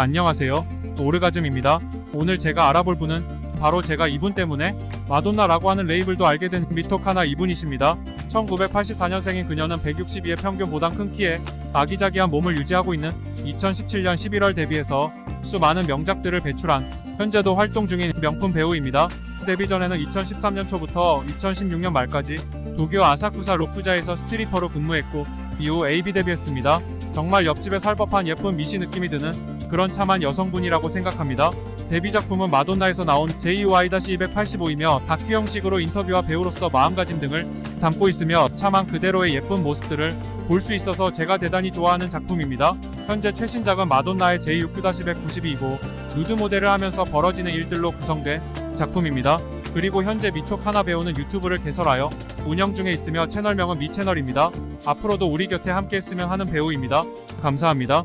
안녕하세요. 오르가즘입니다. 오늘 제가 알아볼 분은 바로 제가 이분 때문에 마돈나라고 하는 레이블도 알게 된 미토카나 이분이십니다. 1984년생인 그녀는 162의 평균보단 큰 키에 아기자기한 몸을 유지하고 있는 2017년 11월 데뷔해서 수많은 명작들을 배출한 현재도 활동 중인 명품 배우입니다. 데뷔 전에는 2013년 초부터 2016년 말까지 도쿄 아사쿠사 로쿠자에서 스트리퍼로 근무했고 이후 AB 데뷔했습니다. 정말 옆집에 살 법한 예쁜 미시 느낌이 드는 그런 참한 여성분이라고 생각합니다. 데뷔 작품은 마돈나에서 나온 JY-285이며 다큐 형식으로 인터뷰와 배우로서 마음가짐 등을 담고 있으며 참한 그대로의 예쁜 모습들을 볼 수 있어서 제가 대단히 좋아하는 작품입니다. 현재 최신작은 마돈나의 JUQ-192이고 누드 모델을 하면서 벌어지는 일들로 구성된 작품입니다. 그리고 현재 미토카나 배우는 유튜브를 개설하여 운영 중에 있으며 채널명은 미 채널입니다. 앞으로도 우리 곁에 함께 했으면 하는 배우입니다. 감사합니다.